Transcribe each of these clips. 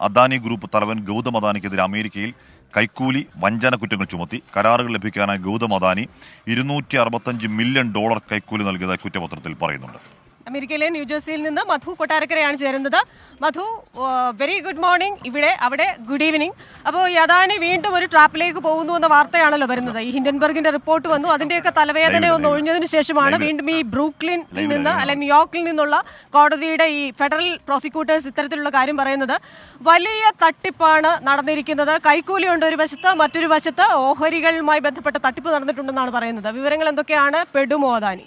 Adani group തലവൻ ഗൗതം അദാനിക്കെതിരെ അമേരിക്കയിൽ കൈക്കൂലി വഞ്ചന കുറ്റങ്ങൾ ചുമത്തി. കരാറുകൾ ലഭിക്കാനായി ഗൗതം അദാനി ഇരുന്നൂറ്റി അറുപത്തഞ്ച് മില്യൺ ഡോളർ കൈക്കൂലി നൽകിയതായി കുറ്റപത്രത്തിൽ പറയുന്നുണ്ട്. അമേരിക്കയിലെ ന്യൂജേഴ്സിയിൽ നിന്ന് മധു കൊട്ടാരക്കരയാണ് ചേരുന്നത്. മധു വെരി ഗുഡ് മോർണിംഗ് ഇവിടെ അവിടെ ഗുഡ് ഈവനിങ് അപ്പോൾ ഈ വീണ്ടും ഒരു ട്രാപ്പിലേക്ക് പോകുന്നു എന്ന വാർത്തയാണല്ലോ വരുന്നത്. ഈ ഹിൻഡൻബർഗിന്റെ റിപ്പോർട്ട് വന്നു. അതിന്റെയൊക്കെ തലവേദന ഒന്ന് ഒഴിഞ്ഞതിന് ശേഷമാണ് വീണ്ടും ഈ ബ്രൂക്ലിൻ നിന്ന് അല്ലെ ന്യൂയോർക്കിൽ നിന്നുള്ള കോടതിയുടെ ഈ ഫെഡറൽ പ്രോസിക്യൂട്ടേഴ്സ് ഇത്തരത്തിലുള്ള കാര്യം പറയുന്നത്. വലിയ തട്ടിപ്പാണ് നടന്നിരിക്കുന്നത്. കൈക്കൂലിയുണ്ട് ഒരു വശത്ത് മറ്റൊരു വശത്ത് ഓഹരികളുമായി ബന്ധപ്പെട്ട തട്ടിപ്പ് നടന്നിട്ടുണ്ടെന്നാണ് പറയുന്നത്. വിവരങ്ങൾ എന്തൊക്കെയാണ്? പെടുമോ Adani?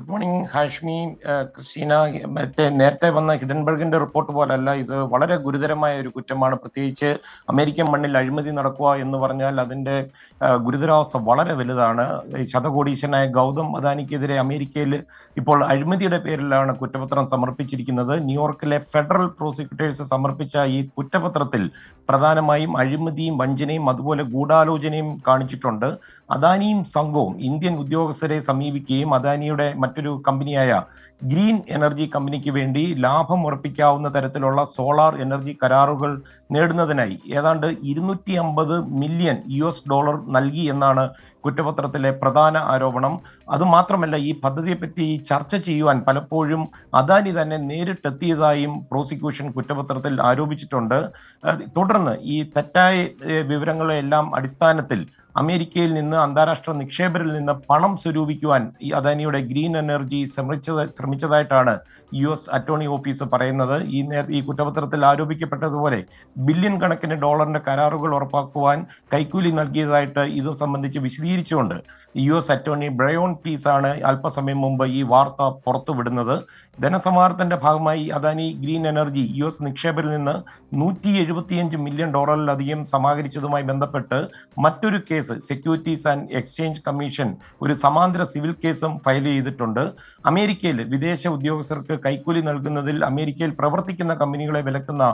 Good morning Hashmi Christina മറ്റേ നേരത്തെ വന്ന ഹിഡൻബർഗിന്റെ റിപ്പോർട്ട് പോലല്ല ഇത് വളരെ ഗുരുതരമായ ഒരു കുറ്റമാണ്. പ്രത്യേകിച്ച് അമേരിക്കൻ മണ്ണിൽ അഴിമതി നടക്കുക എന്ന് പറഞ്ഞാൽ അതിന്റെ ഗുരുതരാവസ്ഥ വളരെ വലുതാണ്. ശതകോടീശനായ ഗൗതം അദാനിക്കെതിരെ അമേരിക്കയിൽ ഇപ്പോൾ അഴിമതിയുടെ പേരിലാണ് കുറ്റപത്രം സമർപ്പിച്ചിരിക്കുന്നത്. ന്യൂയോർക്കിലെ ഫെഡറൽ പ്രോസിക്യൂട്ടേഴ്സ് സമർപ്പിച്ച ഈ കുറ്റപത്രത്തിൽ പ്രധാനമായും അഴിമതിയും വഞ്ചനയും അതുപോലെ ഗൂഢാലോചനയും കാണിച്ചിട്ടുണ്ട്. അദാനിയും സംഘവും ഇന്ത്യൻ ഉദ്യോഗസ്ഥരെ സമീപിക്കുകയും അദാനിയുടെ മറ്റൊരു കമ്പനിയായ ഗ്രീൻ എനർജി കമ്പനിക്ക് വേണ്ടി ലാഭം ഉറപ്പിക്കാവുന്ന തരത്തിലുള്ള സോളാർ എനർജി കരാറുകൾ നേടുന്നതിനായി ഏതാണ്ട് ഇരുന്നൂറ്റി അമ്പത് മില്യൺ യു എസ് ഡോളർ നൽകി എന്നാണ് കുറ്റപത്രത്തിലെ പ്രധാന ആരോപണം. അതുമാത്രമല്ല ഈ പദ്ധതിയെപ്പറ്റി ചർച്ച ചെയ്യുവാൻ പലപ്പോഴും അദാനി തന്നെ നേരിട്ടെത്തിയതായും പ്രോസിക്യൂഷൻ കുറ്റപത്രത്തിൽ ആരോപിച്ചിട്ടുണ്ട്. തുടർന്ന് ഈ തെറ്റായ വിവരങ്ങളെല്ലാം അടിസ്ഥാനത്തിൽ അമേരിക്കയിൽ നിന്ന് അന്താരാഷ്ട്ര നിക്ഷേപരിൽ നിന്ന് പണം സ്വരൂപിക്കുവാൻ ഈ അദാനിയുടെ ഗ്രീൻ എനർജി ശ്രമിച്ചത് ശ്രമിച്ചതായിട്ടാണ് യു എസ് അറ്റോർണി ഓഫീസ് പറയുന്നത്. ഈ നേ ഈ കുറ്റപത്രത്തിൽ ആരോപിക്കപ്പെട്ടതുപോലെ ബില്യൺ കണക്കിന് ഡോളറിന്റെ കരാറുകൾ ഉറപ്പാക്കുവാൻ കൈക്കൂലി നൽകിയതായിട്ട് ഇത് സംബന്ധിച്ച് വിശദീകരിച്ചുകൊണ്ട് U S attorney Breon Peace ആണ് അല്പസമയം മുമ്പ് ഈ വാർത്ത പുറത്തുവിടുന്നത്. ധനസമാഹരണത്തിന്റെ ഭാഗമായി Adani green energy U S നിക്ഷേപരിൽ നിന്ന് നൂറ്റി മില്യൺ ഡോളറിലധികം സമാഹരിച്ചതുമായി ബന്ധപ്പെട്ട് മറ്റൊരു case securities and exchange commission ഒരു സമാന്തര സിവിൽ കേസും ഫയൽ ചെയ്തിട്ടുണ്ട്. അമേരിക്കയിൽ വിദേശ ഉദ്യോഗസ്ഥർക്ക് കൈക്കൂലി നൽകുന്നതിൽ അമേരിക്കയിൽ പ്രവർത്തിക്കുന്ന കമ്പനികളെ വിലക്കുന്ന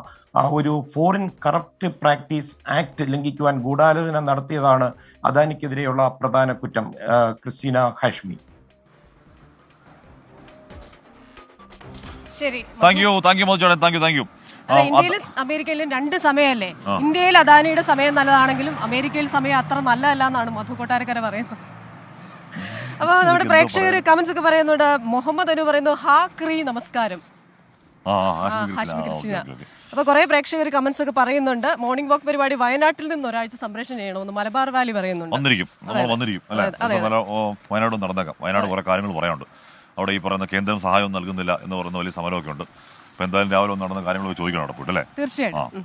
ഒരു ഫോറിൻ കറപ്റ്റ് പ്രാക്ടീസ് ആക്ട് ലംഘിക്കുവാൻ ഗൂഢാലോചന നടത്തിയതാണ് അദാനിക്കെതിരെയുള്ള പ്രധാന കുറ്റം ക്രിസ്റ്റീന ഹാഷ്മി. ശരി. Thank you thank you Modi thank you thank you ഇന്ത്യയിലും അമേരിക്കയിലും രണ്ട് സമയമല്ലേ? ഇന്ത്യയിൽ അദാനിയുടെ സമയം നല്ലതാണെങ്കിലും അമേരിക്കയിൽ സമയം അത്ര നല്ലതല്ല എന്നാണ് മധു കൊട്ടാരക്കര പറയുന്നത്. അപ്പൊ നമ്മുടെ പ്രേക്ഷകർ കമന്റ്സ് ഒക്കെ പറയുന്നുണ്ട്. മുഹമ്മദ് അനു പറയുന്നു ഹാ ക്രീ നമസ്കാരം. അപ്പൊ കുറെ പ്രേക്ഷകർ കമന്റ്സ് ഒക്കെ പറയുന്നുണ്ട്. മോർണിംഗ് വാക്ക് പരിപാടി വയനാട്ടിൽ നിന്ന് ഒരാഴ്ച സംപ്രേഷണം ചെയ്യണമെന്ന് മലബാർ വാലി പറയുന്നുണ്ട്. വന്നിരിക്കും. വന്നിരിക്കും നടന്നേക്കാം. വയനാട് കുറെ കാര്യങ്ങൾ പറയാനുണ്ട്. അവിടെ ഈ പറയുന്ന കേന്ദ്രം സഹായം നൽകുന്നില്ല എന്ന് പറയുന്ന വലിയ സമരമൊക്കെ ഉണ്ട്. അപ്പൊ എന്തായാലും രാവിലെ ഒന്ന് നടന്ന കാര്യങ്ങളൊക്കെ ചോദിക്കണം അവിടെ പോയിട്ട് അല്ലേ? തീർച്ചയായിട്ടും.